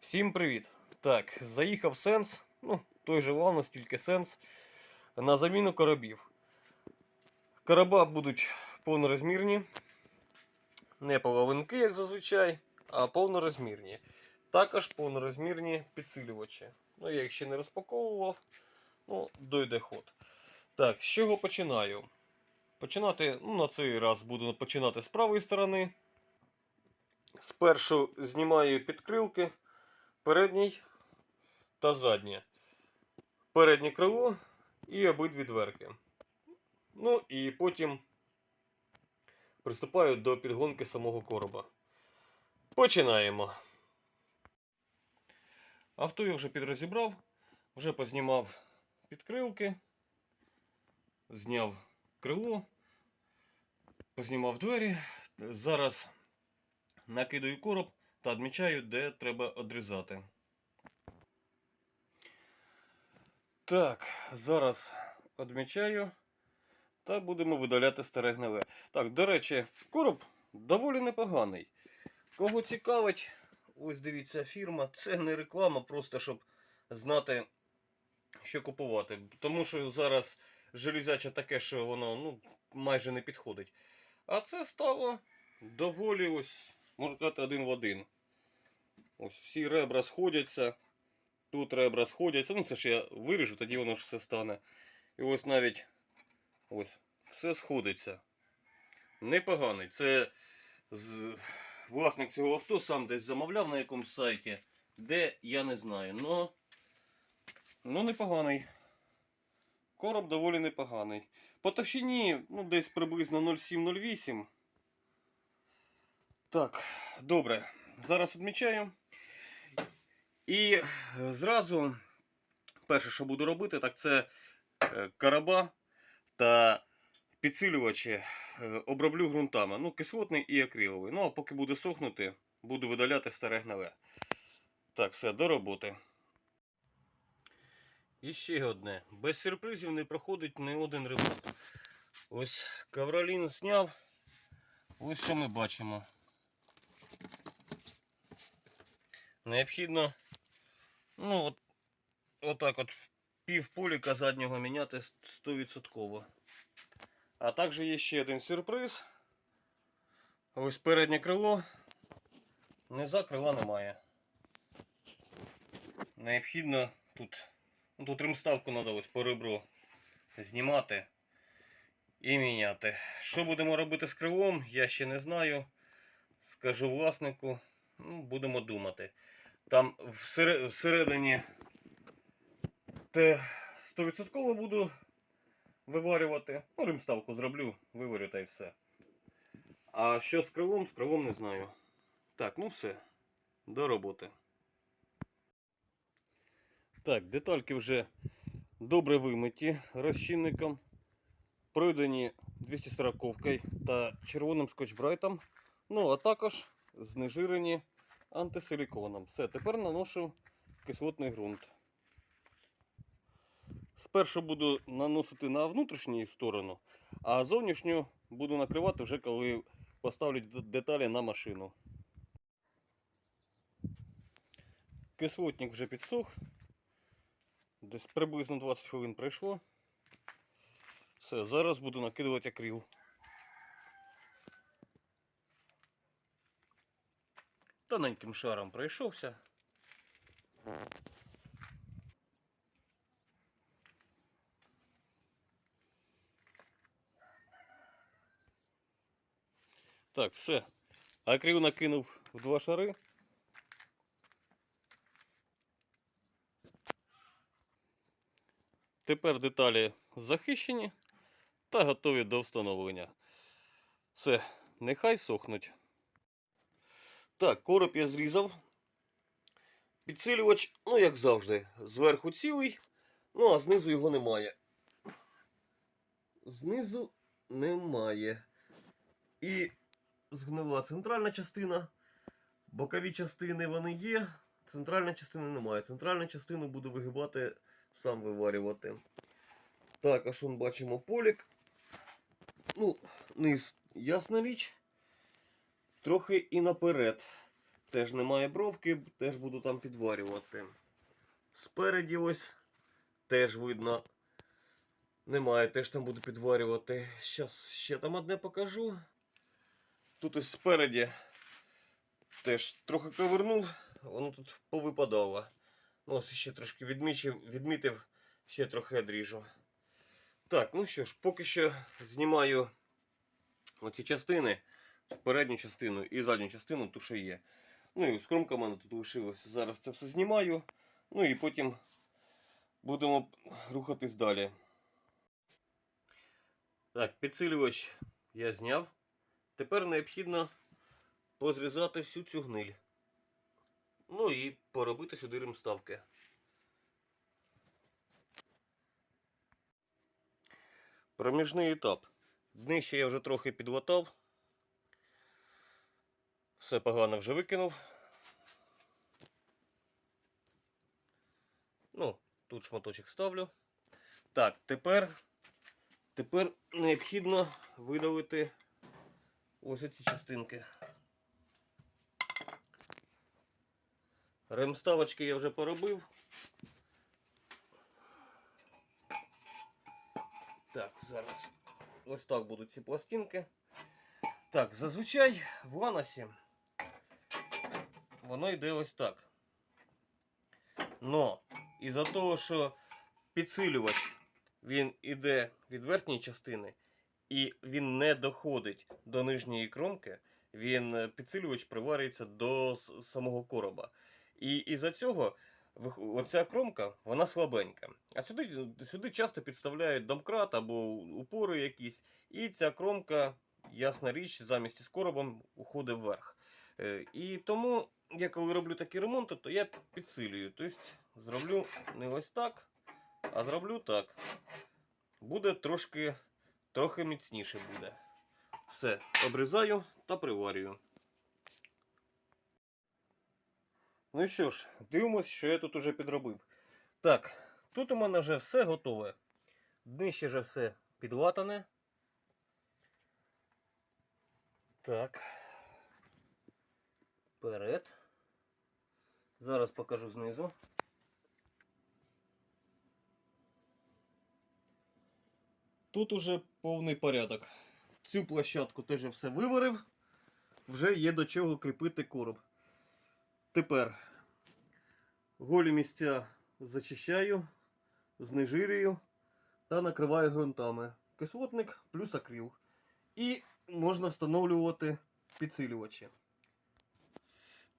Всім привіт! Так, заїхав сенс, ну, той же Ланос, тільки сенс, на заміну коробів. Короба будуть повнорозмірні, не половинки, як зазвичай, а повнорозмірні. Також повнорозмірні підсилювачі. Ну, я їх ще не розпаковував, ну, дойде ход. Так, з чого починаю? Починати, ну, на цей раз буду починати з правої сторони. Спершу знімаю підкрилки передній та заднє. Переднє крило і обидві дверки. Ну і потім приступаю до підгонки самого короба. Починаємо. Авто я вже підрозібрав, вже познімав підкрилки, зняв крило, познімав двері. Зараз накидаю короб та відмічаю, де треба одрізати. Так, зараз відмічаю та будемо видаляти старе гниле. Так, до речі, короб доволі непоганий. Кого цікавить, ось дивіться фірма. Це не реклама, просто щоб знати, що купувати. Тому що зараз железяче таке, що воно ну, майже не підходить. А це стало доволі ось, можна сказати, один в один. Ось всі ребра сходяться. Тут ребра сходяться. Ну це ж я виріжу, тоді воно ж все стане. І ось навіть ось все сходиться. Непоганий. Це з... власник цього авто сам десь замовляв на якомусь сайті, де я не знаю. Но, ну непоганий. Короб доволі непоганий. По товщині ну, десь приблизно 0,7-0,8. Так, добре. Зараз відмічаю. І зразу перше, що буду робити, так це е, короба та підсилювачі е, оброблю ґрунтами. Ну, кислотний і акриловий. Ну, а поки буде сохнути, буду видаляти старе гниле. Так, все, до роботи. І ще одне. Без сюрпризів не проходить ні один ремонт. Ось ковролін зняв. Ось що ми бачимо. Необхідно ну, от, отак от пів поліка заднього міняти 100%. А також є ще один сюрприз. Ось переднє крило. Низа крила немає. Необхідно тут, ну, тут ремставку треба ось по ребру знімати і міняти. Що будемо робити з крилом, я ще не знаю. Скажу власнику, ну, будемо думати. Там всередині те 100% буду виварювати. Ну, римставку зроблю, виварю та й все. А що з крилом, з крилом не знаю. Так, ну все. До роботи. Так, детальки вже добре вимиті розчинником. Пройдені 240 та червоним скотчбрайтом. Ну, а також знежирені антисиліконом. Все, тепер наношу кислотний ґрунт. Спершу буду наносити на внутрішню сторону, а зовнішню буду накривати вже коли поставлю деталі на машину. Кислотник вже підсох. Десь приблизно 20 хвилин пройшло. Все, зараз буду накидувати акрил. Тоненьким шаром пройшовся. Так, все. Акрил накинув в два шари. Тепер деталі захищені та готові до встановлення. Все, нехай сохнуть. Так, короб я зрізав. Підсилювач, ну як завжди, зверху цілий, ну а знизу його немає. Знизу немає. І згнила центральна частина. Бокові частини вони є. Центральна частина немає. Центральну частину буду вигибати, сам виварювати. Так, а що ми бачимо полік. Ну, низ, ясна річ. Трохи і наперед. теж немає бровки, теж буду там підварювати. Спереді ось теж видно. Немає, теж там буду підварювати. Щас ще там одне покажу. Тут ось спереді теж трохи ковернув, воно тут повипадало. Ну, ось ще трошки відмічив, відмітив, ще трохи одріжу. Так, ну що ж, поки що знімаю оці частини, передню частину і задню частину, ту, що є. Ну і скромка в мене тут лишилася. Зараз це все знімаю. Ну і потім будемо рухатись далі. Так, підсилювач я зняв. Тепер необхідно позрізати всю цю гниль. Ну і поробити сюди ремставки. Проміжний етап. Днище я вже трохи підлатав. Все погано вже викинув. Ну, тут шматочок ставлю. Так, тепер, тепер необхідно видалити ось ці частинки. Ремставочки я вже поробив. Так, зараз ось так будуть ці пластинки. Так, зазвичай в ланосі воно йде ось так. Но із-за того, що підсилювач він іде від верхньої частини і він не доходить до нижньої кромки, він е, підсилювач приварюється до самого короба. І із-за цього оця кромка вона слабенька. А сюди, сюди часто підставляють домкрат або упори якісь, і ця кромка, ясна річ, замість із коробом уходить вверх. Е, І тому я коли роблю такі ремонти, то я підсилюю. Тобто зроблю не ось так, а зроблю так. Буде трошки, трохи міцніше буде. Все, обрізаю та приварюю. Ну що ж, дивимось, що я тут уже підробив. Так, тут у мене вже все готове. Днище вже все підлатане. Так. Вперед. Зараз покажу знизу. Тут уже повний порядок. Цю площадку теж все виварив. Вже є до чого кріпити короб. Тепер голі місця зачищаю, знежирюю та накриваю ґрунтами. Кислотник плюс акрил. І можна встановлювати підсилювачі.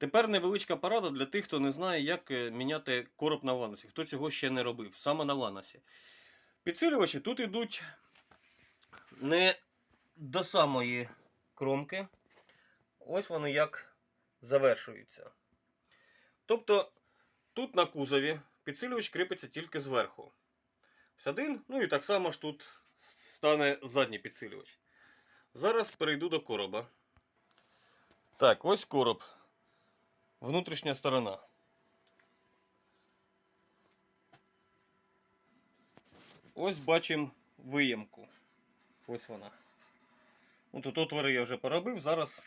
Тепер невеличка порада для тих, хто не знає, як е, міняти короб на ланосі, хто цього ще не робив, саме на ланосі. Підсилювачі тут йдуть не до самої кромки. Ось вони як завершуються. Тобто тут на кузові підсилювач кріпиться тільки зверху. Ось один, ну і так само ж тут стане задній підсилювач. Зараз перейду до короба. Так, ось короб. Внутрішня сторона. Ось бачимо виємку. Ось вона. Ну, тут отвори я вже поробив, зараз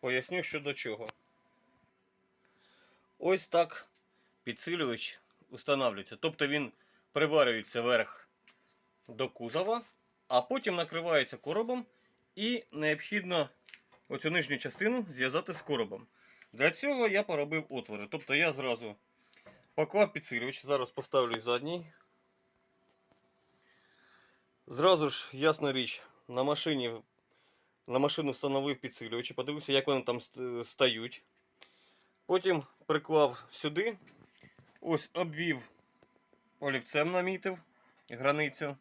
поясню що до чого. Ось так підсилювач встановлюється. Тобто він приварюється вверх до кузова, а потім накривається коробом і необхідно оцю нижню частину зв'язати з коробом. Для цього я поробив отвори. Тобто я зразу поклав підсилювач, зараз поставлю задній. Зразу ж, ясна річ, на машині на машину встановив підсилювачі, подивився, як вони там стають. Потім приклав сюди, ось обвів олівцем намітив границю.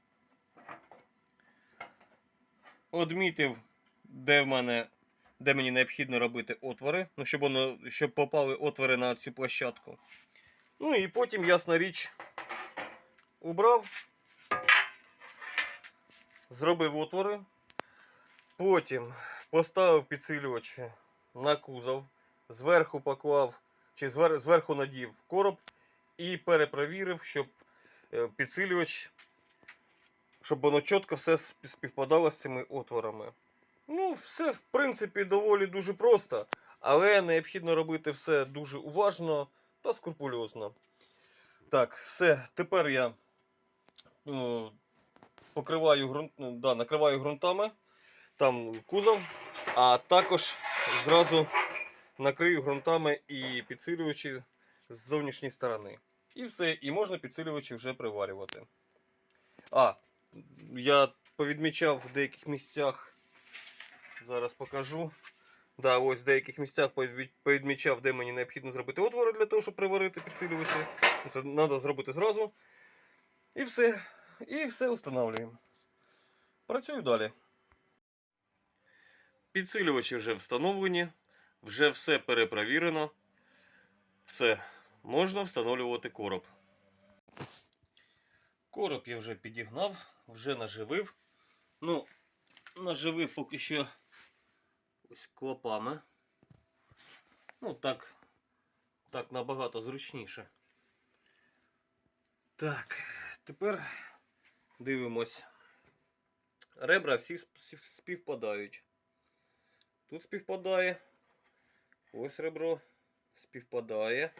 Одмітив, де в мене, де мені необхідно робити отвори, ну, щоб, воно, щоб попали отвори на цю площадку. Ну і потім, ясна річ, убрав, зробив отвори. Потім поставив підсилювач на кузов, зверху поклав, чи звер- зверху надів короб і перепровірив, щоб е, підсилювач, щоб воно чітко все співпадало з цими отворами. Ну, все, в принципі, доволі дуже просто. Але необхідно робити все дуже уважно та скрупульозно. Так, все, тепер я е, покриваю ґрунт, ну, да, накриваю ґрунтами, там кузов, а також зразу накрию ґрунтами і підсилювачі з зовнішньої сторони. І все, і можна підсилювачі вже приварювати. А, я повідмічав в деяких місцях, зараз покажу. Да, ось в деяких місцях повідмічав, де мені необхідно зробити отвори для того, щоб приварити підсилювачі. Це треба зробити зразу. І все. І все встановлюємо. Працюю далі. Підсилювачі вже встановлені, вже все перепровірено. Все, можна встановлювати короб. Короб я вже підігнав, вже наживив. Ну, наживив поки що ось клопами. Ну, так, так набагато зручніше. Так, тепер дивимось. Ребра всі співпадають. Тут співпадає. Ось ребро співпадає.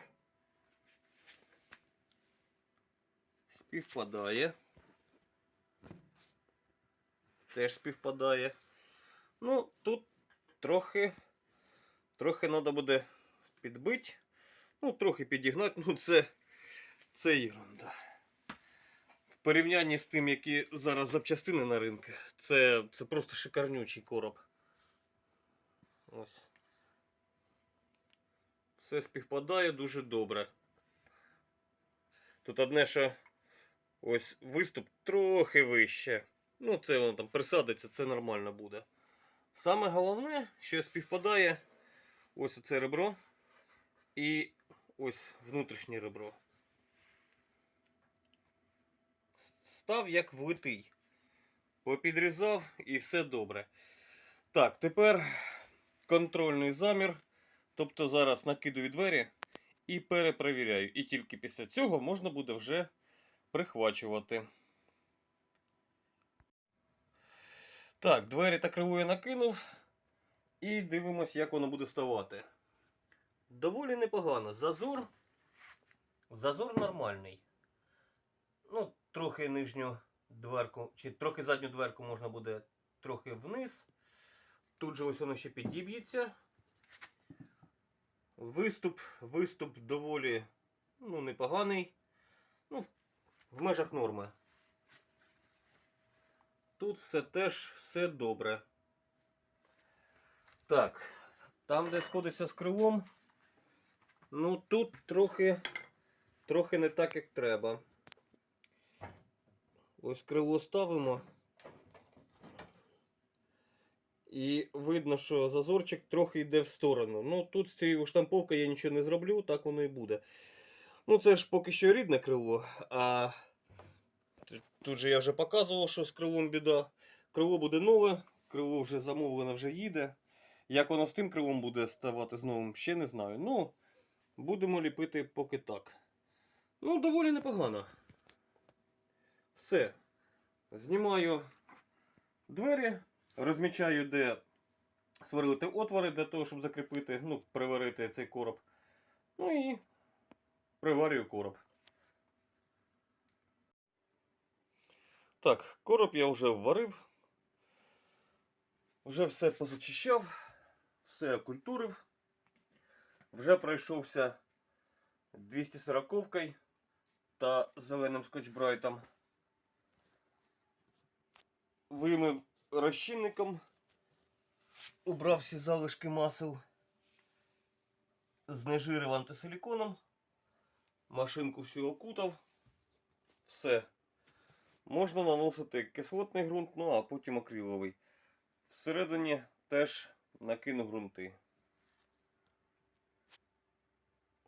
Співпадає. Теж співпадає. Ну, тут трохи, трохи треба буде підбити. Ну, трохи підігнати. Ну, це, це ерунда. В порівнянні з тим, які зараз запчастини на ринку, це, це просто шикарнючий короб. Ось. Все співпадає дуже добре. Тут одне, що ось виступ трохи вище. Ну, це воно там присадиться, це нормально буде. Саме головне, що співпадає ось оце ребро і ось внутрішнє ребро. Став як влитий. Попідрізав і все добре. Так, тепер контрольний замір. Тобто зараз накидую двері і перепровіряю. І тільки після цього можна буде вже прихвачувати. Так, двері та крило я накинув. І дивимось, як воно буде ставати. Доволі непогано. Зазор. Зазор нормальний. Ну, трохи нижню дверку, чи трохи задню дверку можна буде трохи вниз. Тут же ось воно ще підіб'ється. Виступ, виступ доволі ну, непоганий. Ну, в межах норми. Тут все теж все добре. Так, там, де сходиться з крилом, ну тут трохи, трохи не так, як треба. Ось крило ставимо. І видно, що зазорчик трохи йде в сторону. Ну, тут з цією штамповкою я нічого не зроблю, так воно і буде. Ну, це ж поки що рідне крило, а тут же я вже показував, що з крилом біда. Крило буде нове, крило вже замовлене, вже їде. Як воно з тим крилом буде ставати з новим, ще не знаю. Ну, будемо ліпити поки так. Ну, доволі непогано. Все. Знімаю двері, розмічаю, де сверлити отвори для того, щоб закріпити, ну, приварити цей короб. Ну і приварюю короб. Так, короб я вже вварив. Вже все позачищав, все окультурив. Вже пройшовся 240 та зеленим скотчбрайтом. Вимив розчинником, убрав всі залишки масел, знежирив антисиліконом, машинку всю окутав. Все. Можна наносити кислотний ґрунт, ну а потім акриловий. Всередині теж накину ґрунти.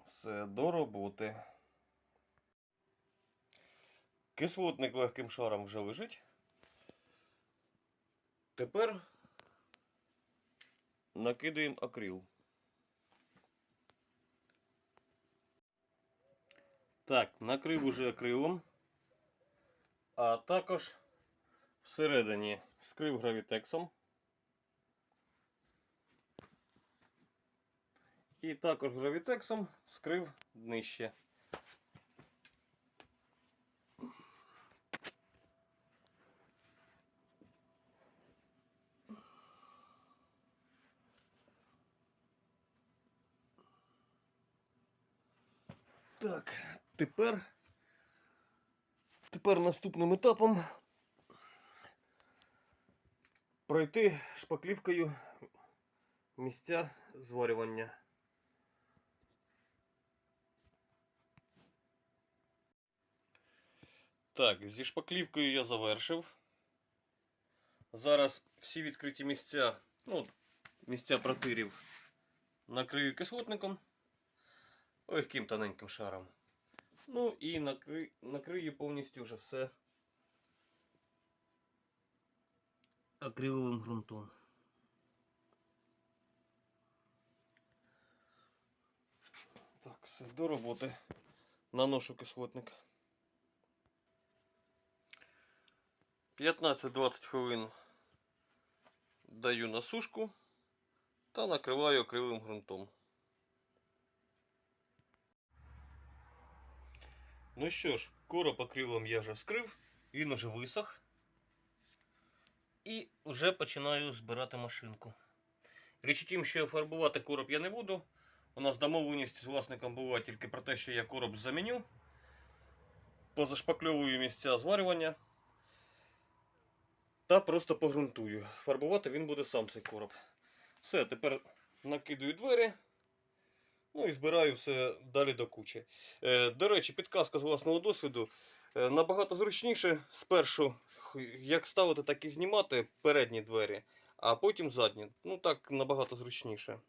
Все до роботи. Кислотник легким шаром вже лежить. Тепер накидаємо акрил. Так, накрив уже акрилом. А також всередині вскрив гравітексом. І також гравітексом скрив днище. Так, тепер. Тепер наступним етапом пройти шпаклівкою місця зварювання. Так, зі шпаклівкою я завершив. Зараз всі відкриті місця, ну, місця протирів накрию кислотником легким тоненьким шаром. Ну і накри... накрию повністю вже все акриловим ґрунтом. Так, все, до роботи. Наношу кислотник. 15-20 хвилин даю на сушку та накриваю акриловим ґрунтом. Ну що ж, короб акрилом я вже вскрив, він уже висох. І вже починаю збирати машинку. Річ у тім, що фарбувати короб я не буду. У нас домовленість з власником була тільки про те, що я короб заміню. Позашпакльовую місця зварювання. Та просто погрунтую. Фарбувати він буде сам цей короб. Все, тепер накидую двері. Ну і збираю все далі до кучі. Е, до речі, підказка з власного досвіду. Е, набагато зручніше спершу як ставити, так і знімати передні двері, а потім задні. Ну так набагато зручніше.